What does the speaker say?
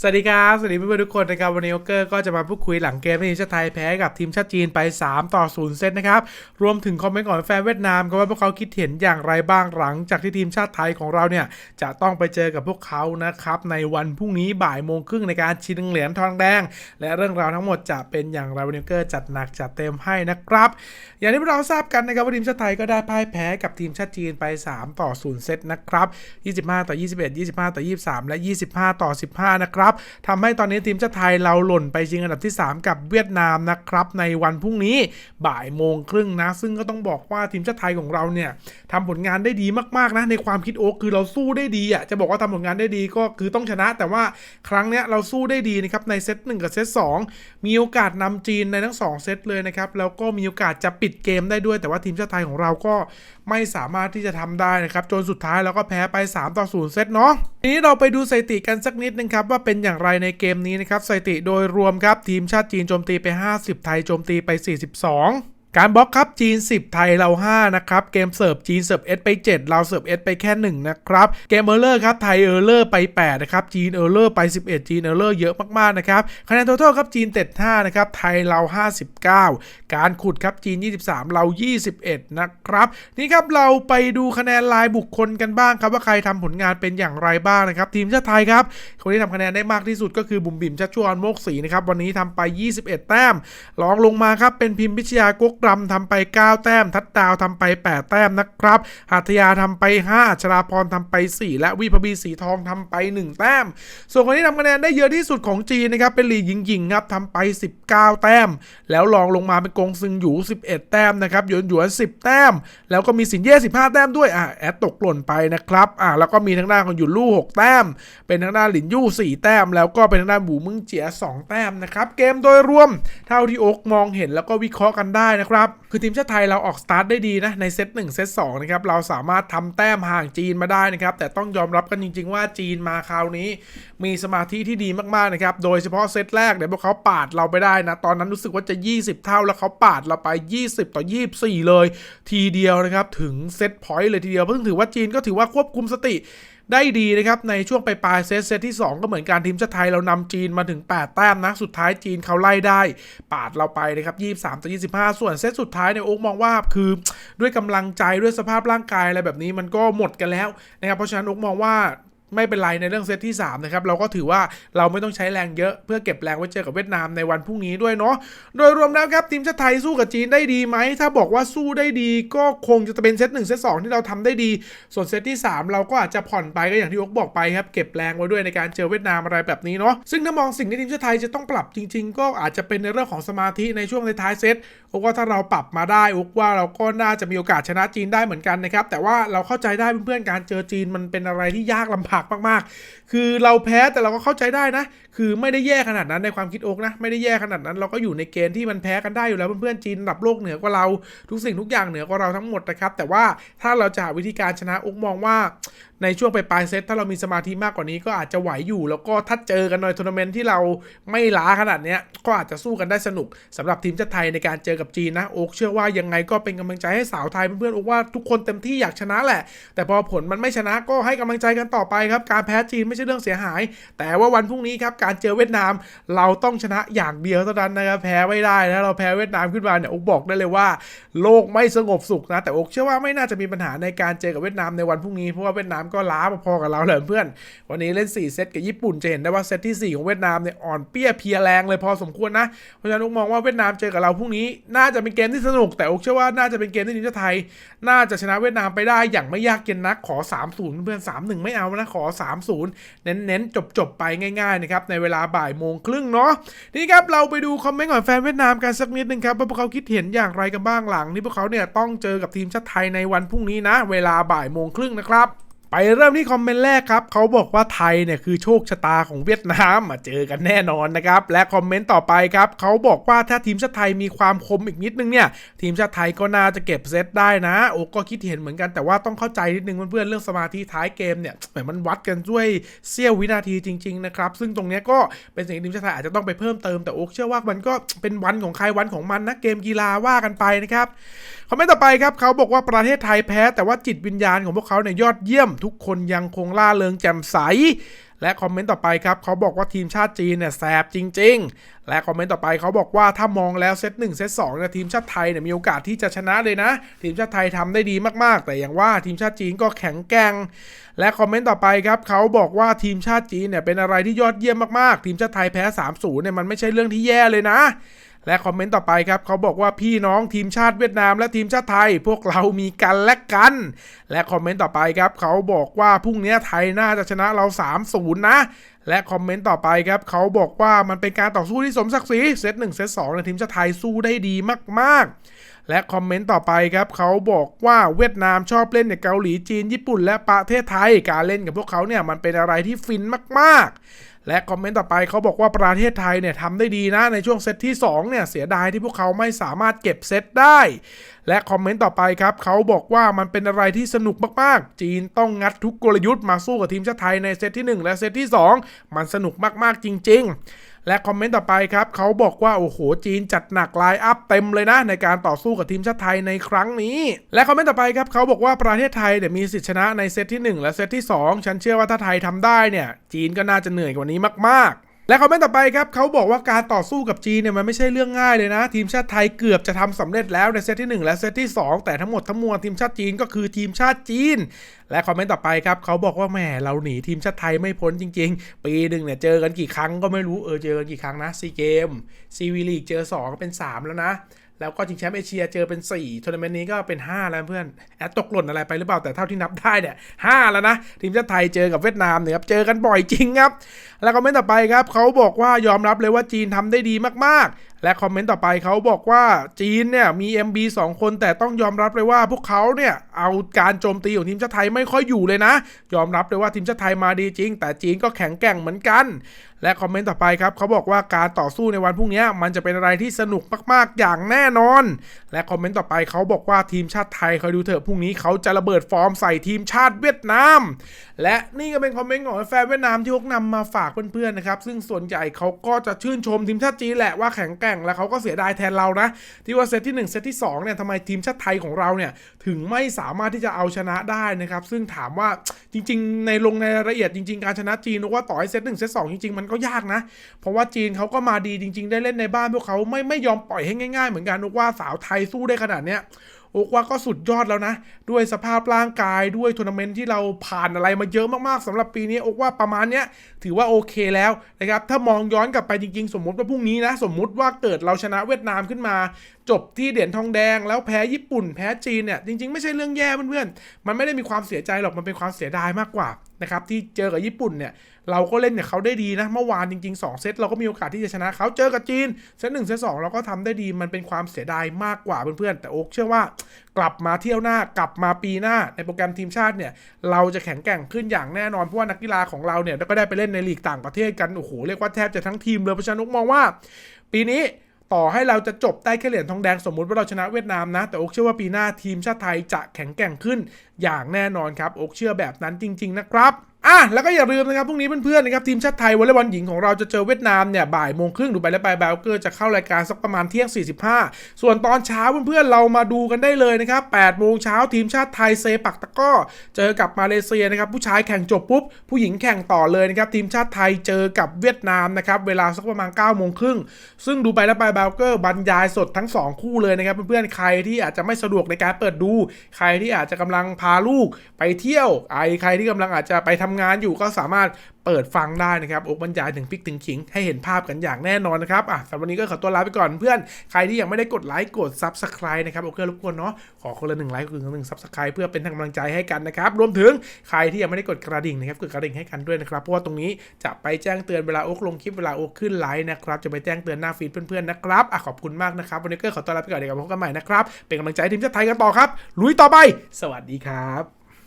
สวัสดีครับ สวัสดีเพื่อนๆทุกคนนะครับ วันนี้โอเกอร์ก็จะมาพูดคุยหลังเกมที่ทีมชาติไทยแพ้กับทีมชาติจีนไป 3 ต่อ 0 เซตนะครับ รวมถึงคอมเมนต์ของแฟนเวียดนามครับว่าพวกเขาคิดเห็นอย่างไรบ้างหลังจากที่ทีมชาติไทยของเราเนี่ย จะต้องไปเจอกับพวกเขานะครับ ในวันพรุ่งนี้บ่ายโมงครึ่งในการชิงเหรียญทองแดง และเรื่องราวทั้งหมดจะเป็นอย่างไรวันนี้โอเกอร์จัดหนักจัดเต็มให้นะครับ อย่างที่พวกเราทราบกันนะครับว่าทีมชาติไทยก็ได้พ่ายแพ้กับทีมชาติจีนไป 3 ต่อ 0 เซตนะครับ 25 ต่อ 21 25 ต่อ 23 และ 25 ต่อ 15นะครับทำให้ตอนนี้ทีมชาติไทยเราหล่นไปชิงอันดับที่ 3 กับเวียดนามนะครับในวันพรุ่งนี้บ่ายโมงครึ่งนะ ซึ่งก็ต้องบอกว่าทีมชาติไทยของเราเนี่ยทำผลงานได้ดีมากๆนะในความคิดโอ๊คคือเราสู้ได้ดีอะจะบอกว่าทำผลงานได้ดีก็คือต้องชนะ แต่ว่าครั้งเนี้ยเราสู้ได้ดีนะครับในเซต1กับเซต2มีโอกาสนำจีนในทั้ง 2 เซตเลยนะครับแล้วก็มีโอกาสจะปิดเกมได้ด้วย แต่ว่าทีมชาติไทยของเราก็ไม่สามารถที่จะทำได้นะครับจนสุดท้ายเราก็แพ้ไป 3 ต่อ 0 เซตเนาะทีนี้เราไปดูสถิติกันสักนิดนึงครับว่าว่าเป็นอย่างไรในเกมนี้นะครับสถิติโดยรวมครับทีมชาติจีนโจมตีไป 50 ไทยโจมตีไป 42 การบล็อกครับจีน 10 ไทยเรา 5 นะครับ เกมเสิร์ฟจีนเสิร์ฟเอสไป 7 เราเสิร์ฟเอสไปแค่ 1 นะครับ เกมเออร์เลอร์ครับไทยเออร์เลอร์ไป 8 นะครับ จีนเออร์เลอร์ไป 11 จีนเออร์เลอร์เยอะมาก ๆ นะครับ คะแนน total ครับจีนเต็ด5นะครับ ไทยเรา 59 การขุดครับจีน 23 เรา 21 นะครับ นี่ครับเราไปดูคะแนนรายบุคคลกันบ้างครับว่าใครทำผลงานเป็นอย่างไรบ้างนะครับทีมชาติไทยครับคนที่ทำคะแนนได้มากที่สุดก็คือบุ๋มบิ๋มชัชชวนโมกศรีนะครับวันนี้ทำไป 21 แต้มรองลงมาครับเป็นพิมพ์พิชยากกรำทำไป 9 แต้ม ทัดดาวทำไป 8 แต้มนะครับหัตยาทำไป 5ชราพรทำไป 4 และวิภบีสีทองทำไป 1 แต้ม ส่วนคนที่ทำคะแนนได้เยอะที่สุดของจีนนะครับเป็นหลีหญิงหญิงครับทำไป 19 แต้ม แล้วรองลงมาเป็นกงซึงหยู 11 แต้มนะครับหยวนหยวน10 แต้ม แล้วก็มีสินเย่15 แต้มด้วยอะแอดตกหล่นไปนะครับอะแล้วก็มีทางด้านของหยุนลู่ 6 แต้ม เป็นทางด้านหลินยู่ 4 แต้ม แล้วก็เป็นทางด้านบูมึงเจีย 2 แต้มนะครับเกมโดยรวมเท่าที่โอ๊กมองเห็นแล้วก็วิเคราะห์กันได้นะครับ คือทีมชาติไทยเราออกสตาร์ทได้ดีนะในเซต1เซต2นะครับเราสามารถทำแต้มห่างจีนมาได้นะครับแต่ต้องยอมรับกันจริง ๆ ว่าจีนมาคราวนี้ มีสมาธิที่ดีมากๆนะครับโดยเฉพาะเซตแรกเนี่ยพวกเขาปาดเราไปได้นะตอนนั้นรู้สึกว่าจะ 20 เท่าแล้วเขาปาดเราไป 20 ต่อ 24 เลย ทีเดียวนะครับถึงเซตพอยต์เลยทีเดียวเพิ่งถือว่าจีนก็ถือว่าควบคุมสติ ได้ดีนะครับในช่วงปลายเซตเซตที่ 2 ก็เหมือนการทีมชาติไทยเรานำจีนมาถึง 8 แต้มนะ สุดท้ายจีนเขาไล่ได้ ปาดเราไปนะครับ23ต่อ25 ส่วนเซตสุดท้ายเนี่ยโอ๊กมองว่าคือด้วยกำลังใจด้วยสภาพร่างกายอะไรแบบนี้มันก็หมดกันแล้วนะครับเพราะฉะนั้นโอ๊กมองว่า ไม่เป็นไรในเรื่องเซตที่3นะครับเราก็ถือว่าเราไม่ต้องใช้แรงเยอะเพื่อเก็บแรงไว้เจอกับเวียดนามในวันพรุ่งนี้ด้วยเนาะโดยรวมแล้วครับทีมชาติไทยสู้กับจีนได้ดีไหมถ้าบอกว่าสู้ได้ดีก็คงจะเป็นเซต1เซต2ที่เราทำได้ดี ส่วนเซตที่ 3 เราก็อาจจะผ่อนไปก็อย่างที่โอ๊กบอกไปครับเก็บแรงไว้ด้วยในการเจอเวียดนามอะไรแบบนี้เนาะซึ่งถ้ามองสิ่งที่ทีมชาติไทยจะต้องปรับจริง ๆ ก็อาจจะเป็นในเรื่องของสมาธิในช่วงในท้ายเซตโอ๊กว่าถ้าเราปรับมาได้โอ๊กว่าเราก็น่าจะมีโอกาสชนะจีนได้เหมือนกันนะครับแต่ว่าเราเข้าใจได้เพื่อนๆการเจอจีนมันเป็นอะไรที่ยากลำบากมากๆ คือเราแพ้แต่เราก็เข้าใจได้นะ คือไม่ได้แย่ขนาดนั้นในความคิดโอ๊กนะ ไม่ได้แย่ขนาดนั้น เราก็อยู่ในเกณฑ์ที่มันแพ้กันได้อยู่แล้วเพื่อนๆจีนระดับโลกเหนือกว่าเราทุกสิ่งทุกอย่างเหนือกว่าเราทั้งหมดนะครับ แต่ว่าถ้าเราจะหาวิธีการชนะโอ๊กมองว่าในช่วงไปลายเซตถ้าเรามีสมาธิมากกว่านี้ก็อาจจะไหวอยู่ แล้วก็ถ้าเจอกันในทัวร์นาเมนต์ที่เราไม่ล้าขนาดนี้ก็อาจจะสู้กันได้สนุกสำหรับทีมชาติไทยในการเจอกับจีนนะโอ๊กเชื่อว่ายังไงก็เป็นกำลังใจให้สาวไทยเพื่อนๆโอ๊กว่าทุกคนเต็มที่อยากชนะแหละ แต่พอผลมันไม่ชนะก็ให้กำลังใจกันต่อไปครับการแพ้จีนไม่ใช่เรื่องเสียหาย แต่ว่าวันพรุ่งนี้ครับการเจอเวียดนามเราต้องชนะอย่างเดียวเท่านั้นนะครับแพ้ไม่ได้นะเราแพ้เวียดนามขึ้นมาเนี่ยโอ๊กบอกได้เลยว่า โลกไม่สงบสุขนะแต่โอ๊กเชื่อว่าไม่น่าจะมีปัญหาในการเจอกับเวียดนามในวันพรุ่งนี้เพราะว่าเวียดนามก็ล้าพอๆกับเราเลยเพื่อน วันนี้เล่น 4 เซตกับญี่ปุ่นจะเห็นได้ว่าเซตที่ 4 ของเวียดนามเนี่ยอ่อนเปี้ยเพียแรงเลยพอสมควรนะเพราะฉะนั้นโอ๊กมองว่าเวียดนามเจอกับเราพรุ่งนี้น่าจะเป็นเกมที่สนุกแต่โอ๊กเชื่อว่าน่าจะเป็นเกมที่ทีมชาติไทย น่าจะชนะเวียดนามไปได้อย่างไม่ยากเย็นนักขอ 3-0 เพื่อน 3-1 ไม่เอานะขอ 3-0 เน้นๆ จบๆ ไปง่ายๆนะครับในเวลาบ่ายโมงครึ่งเนาะนี่ครับเราไปดูคอมเมนต์ของแฟนเวียดนามกันสักนิดนึงครับว่าพวกเขาคิดเห็นอย่างไรกันบ้างหลังที่พวกเขาเนี่ยต้องเจอกับทีมชาติไทยในวันพรุ่งนี้นะ เวลาบ่ายโมงครึ่งนะครับ เริ่มที่คอมเมนต์แรกครับเขาบอกว่าไทยเนี่ยคือโชคชะตาของเวียดนามมาเจอกันแน่นอนนะครับ และคอมเมนต์ต่อไปครับเขาบอกว่าถ้าทีมชาติไทยมีความคมอีกนิดนึงเนี่ยทีมชาติไทยก็น่าจะเก็บเซตได้นะ โอ้ก็คิดเห็นเหมือนกันแต่ว่าต้องเข้าใจนิดนึงเพื่อนๆเรื่องสมาธิท้ายเกมเนี่ยแหมือนมันวัดกันด้วยเสี้ยววินาทีจริงๆนะครับซึ่งตรงเนี้ยก็เป็นสิ่งที่ทีมชาติไทยอาจจะต้องไปเพิ่มเติมแต่โอ๊กเชื่อว่ามันก็เป็นวันของใครวันของมันนะเกมกีฬาว่ากันไปนะครับคอมเมนต์ต่อไปครับเขาบอกว่าประเทศไทยแพ้ แต่ว่าจิตวิญญาณของพวกเขาเนี่ยยอดเยี่ยมทุกคนยังคงล่าเริงแจ่มใส และคอมเมนต์ต่อไปครับเขาบอกว่าทีมชาติจีนเนี่ยแสบจริง ๆ และคอมเมนต์ต่อไปเขาบอกว่าถ้ามองแล้วเซตหนึ่งเซตสองเนี่ยทีมชาติไทยเนี่ยมีโอกาสที่จะชนะเลยนะ ทีมชาติไทยทำได้ดีมากๆ แต่อย่างว่าทีมชาติจีนก็แข็งแกร่งและคอมเมนต์ต่อไปครับเขาบอกว่าทีมชาติจีนเนี่ยเป็นอะไรที่ยอดเยี่ยมมากๆ ทีมชาติไทยแพ้3-0เนี่ยมันไม่ใช่เรื่องที่แย่เลยนะ และคอมเมนต์ต่อไปครับเขาบอกว่าพี่น้องทีมชาติเวียดนามและทีมชาติไทย พวกเรามีกันและกัน และคอมเมนต์ต่อไปครับเขาบอกว่าพรุ่งนี้ไทยน่าจะชนะเรา 3-0 นะและคอมเมนต์ต่อไปครับเขาบอกว่ามันเป็นการต่อสู้ที่สมศักดิ์ศรีเซตหนึ่งเซตสองในทีมชาติไทยสู้ได้ดีมากๆ และคอมเมนต์ต่อไปครับเขาบอกว่าเวียดนามชอบเล่นในเกาหลีจีนญี่ปุ่นและประเทศไทย การเล่นกับพวกเขาเนี่ยมันเป็นอะไรที่ฟินมากๆ และคอมเมนต์ต่อไปเขาบอกว่าประเทศไทยเนี่ยทำได้ดีนะในช่วงเซตที่2เนี่ยเสียดายที่พวกเขาไม่สามารถเก็บเซตได้ และคอมเมนต์ต่อไปครับเขาบอกว่ามันเป็นอะไรที่สนุกมากๆ จีนต้องงัดทุกกลยุทธ์มาสู้กับทีมชาติไทยในเซตที่ 1 และเซตที่ 2 มันสนุกมากๆจริง ๆ และคอมเมนต์ต่อไปครับเขาบอกว่า โอ้โห จีนจัดหนักไลน์อัพเต็มเลยนะ ในการต่อสู้กับทีมชาติไทยในครั้งนี้ และคอมเมนต์ต่อไปครับเขาบอกว่าประเทศไทยเนี่ยมีสิทธิชนะในเซตที่ 1 และเซตที่ 2 ฉันเชื่อว่าถ้าไทยทำได้เนี่ย จีนก็น่าจะเหนื่อยกว่านี้มาก และคอมเมนต์ต่อไปครับเขาบอกว่าการต่อสู้กับจีนเนี่ยมันไม่ใช่เรื่องง่ายเลยนะ ทีมชาติไทยเกือบจะทำสำเร็จแล้วในเซตที่ 1 และเซตที่ 2 แต่ทั้งหมดทั้งมวลทีมชาติจีนก็คือทีมชาติจีน และคอมเมนต์ต่อไปครับเขาบอกว่าแหมเราหนีทีมชาติไทยไม่พ้นจริง ๆ ปีหนึ่งเนี่ยเจอกันกี่ครั้งก็ไม่รู้เออเจอกันกี่ครั้งนะซีเกมซีวีลีกเจอ2ก็เป็น 3 แล้วนะ แล้วก็ชิงแชมป์เอเชียเจอเป็น4ทัวร์นาเมนต์นี้ก็เป็น 5 แล้วเพื่อนแอดตกหล่นอะไรไปหรือเปล่าแต่เท่าที่นับได้เนี่ย5แล้วนะ ทีมชาติไทยเจอกับเวียดนามเนี่ยครับเจอกันบ่อยจริงครับ แล้วคอมเม่ต่อไปครับเขาบอกว่ายอมรับเลยว่าจีนทำได้ดีมากๆและคอมเมนต์ต่อไปเขาบอกว่าจีนเนี่ยมี MB 2 คนแต่ต้องยอมรับเลยว่าพวกเขาเนี่ยเอาการโจมตีของทีมชาติไทยไม่ค่อยอยู่เลยนะ ยอมรับเลยว่าทีมชาติไทยมาดีจริง แต่จีนก็แข็งแกร่งเหมือนกัน และคอมเมนต์ต่อไปครับเขาบอกว่าการต่อสู้ในวันพรุ่งนี้มันจะเป็นอะไรที่สนุกมากๆอย่างแน่นอน และคอมเมนต์ต่อไปเขาบอกว่าทีมชาติไทยคอยดูเถอะพรุ่งนี้เขาจะระเบิดฟอร์มใส่ทีมชาติเวียดนาม และนี่ก็เป็นคอมเมนต์ของแฟนเวียดนามที่พวกนำมาฝากเพื่อนๆนะครับซึ่งส่วนใหญ่เขาก็จะชื่นชมทีมชาติจีนแหละว่าแข็งแกร่งแล้วเขาก็เสียดายแทนเรานะ ที่ว่าเซตที่ 1 เซตที่ 2 เนี่ยทำไมทีมชาติไทยของเราเนี่ย ถึงไม่สามารถที่จะเอาชนะได้นะครับ ซึ่งถามว่าจริง ๆ ในลงในรายละเอียดจริง ๆ การชนะจีนนึกว่าต่อให้เซตหนึ่งเซตสองจริง ๆ มันก็ยากนะ เพราะว่าจีนเขาก็มาดีจริง ๆ ได้เล่นในบ้านพวกเขาไม่ไม่ยอมปล่อยให้ง่าย ๆ เหมือนกันนึกว่าสาวไทยสู้ได้ขนาดเนี้ย กว่าก็สุดยอดแล้วนะ ด้วยสภาพร่างกายด้วยทัวร์นาเมนต์ที่เราผ่านอะไรมาเยอะมากๆสำหรับปีนี้โอกว่าประมาณเนี้ยถือว่าโอเคแล้วนะครับถ้ามองย้อนกลับไปจริงๆ สมมติว่าพรุ่งนี้นะ สมมุติว่าเกิดเราชนะเวียดนามขึ้นมา จบที่เหรียญทองแดง แล้วแพ้ญี่ปุ่น แพ้จีนเนี่ยจริงๆไม่ใช่เรื่องแย่เพื่อนๆมันไม่ได้มีความเสียใจหรอกมันเป็นความเสียดายมากกว่านะครับที่เจอกับญี่ปุ่นเนี่ยเราก็เล่นเนี่ยเขาได้ดีนะเมื่อวานจริง ๆ 2 เซตเราก็มีโอกาสที่จะชนะเขาเจอกับจีนเซตหนึ่งเซตสองเราก็ทำได้ดีมันเป็นความเสียดายมากกว่าเพื่อนๆแต่โอ๊กเชื่อว่า กลับมาเที่ยวหน้ากลับมาปีหน้าในโปรแกรมทีมชาติเนี่ยเราจะแข็งแกร่งขึ้นอย่างแน่นอนเพราะว่านักกีฬาของเราเนี่ยก็ได้ไปเล่นในลีกต่างประเทศกันโอ้โหเรียกว่าแทบจะทั้งทีมเลยเพราะฉะนั้นโอ๊กมองว่า ปีนี้ ต่อให้เราจะจบได้แค่เหรียญทองแดงสมมุติว่าเราชนะเวียดนามนะ แต่โอ๊กเชื่อว่าปีหน้าทีมชาติไทยจะแข็งแกร่งขึ้น อย่างแน่นอนครับอกเชื่อแบบนั้นจริง ๆ นะครับอะแล้วก็อย่าลืมนะครับพรุ่งนี้เพื่อนๆนะครับทีมชาติไทยวอลเลย์บอลหญิงของเราจะเจอเวียดนามเนี่ยบ่ายโมงครึ่งดูไปแล้วไปแบลเกอร์จะเข้ารายการสักประมาณเที่ยง 45 ส่วนตอนเช้าเพื่อนๆเรามาดูกันได้เลยนะครับ8โมงเช้าทีมชาติไทยเซปักตะก้อเจอกับมาเลเซียนะครับผู้ชายแข่งจบปุ๊บผู้หญิงแข่งต่อเลยนะครับทีมชาติไทยเจอกับเวียดนามนะครับเวลาสักประมาณ9โมงครึ่งซึ่งดูไปแล้วไปแบลเกอร์บรรยายสดทั้งสองคู่เลยนะครับเพื่อนๆใครที่อาจจะไม่สะดวกในการเปิดดู ใครที่อาจจะกำลังพพาลูกไปเที่ยวไอใครที่กำลังอาจจะไปทำงานอยู่ก็สามารถ เปิดฟังได้นะครับโอกบรรยายถึงพริกถึงขิงให้เห็นภาพกันอย่างแน่นอนนะครับอะสำหรับวันนี้ก็ขอตัวลาไปก่อนเพื่อนใครที่ยังไม่ได้กดไลค์กด Subscribe นะครับโอเครบกวนเนาะขอคนละหนึ่งไลค์คนละหนึ่ง Subscribe เพื่อเป็นกำลังใจให้กันนะครับรวมถึงใครที่ยังไม่ได้กดกระดิ่งนะครับกดกระดิ่งให้กันด้วยนะครับเพราะว่าตรงนี้จะไปแจ้งเตือนเวลาโอกลงคลิปเวลาโอกขึ้นไลค์นะครับจะไปแจ้งเตือนหน้าฟีดเพื่อนๆนะครับอะขอบคุณมากนะครับวันนี้ก็ขอตัวลาไปก่อนเดี๋ยวพบกันใหม่นะครับเป็นกำลังใจทีมชาติไทยกันต่อครับลุยต่อไป สวัสดีครับ